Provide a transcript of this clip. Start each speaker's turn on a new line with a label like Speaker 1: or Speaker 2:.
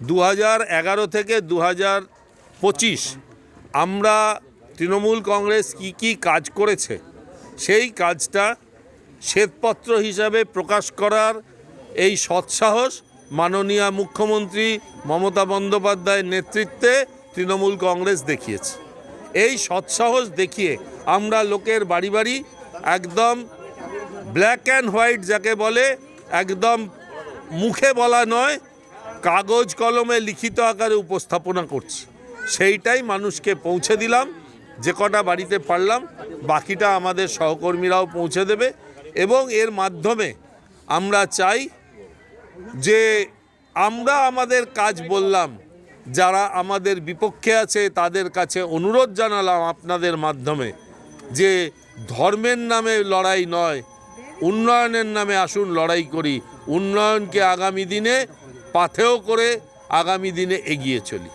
Speaker 1: দু থেকে দু হাজার পঁচিশ আমরা তৃণমূল কংগ্রেস কি কি কাজ করেছে, সেই কাজটা শ্বেতপত্র হিসাবে প্রকাশ করার এই সৎসাহস মাননীয় মুখ্যমন্ত্রী মমতা বন্দ্যোপাধ্যায়ের নেতৃত্বে তৃণমূল কংগ্রেস দেখিয়েছে। এই সৎসাহস দেখিয়ে আমরা লোকের বাড়ি বাড়ি একদম ব্ল্যাক অ্যান্ড হোয়াইট যাকে বলে, একদম মুখে বলা নয় কাগজ কলমে লিখিত আকারে উপস্থাপনা করছি। সেইটাই মানুষকে পৌঁছে দিলাম, যে কটা বাড়িতে পারলাম, বাকিটা আমাদের সহকর্মীরাও পৌঁছে দেবে এবং এর মাধ্যমে আমরা চাই যে আমরা আমাদের কাজ বললাম, যারা আমাদের বিপক্ষে আছে তাদের কাছে অনুরোধ জানালাম আপনাদের মাধ্যমে যে ধর্মের নামে লড়াই নয়, উন্নয়নের নামে আসুন লড়াই করি। উন্নয়নকে আগামী দিনে পাথেও করে আগামী দিনে এগিয়ে চলি।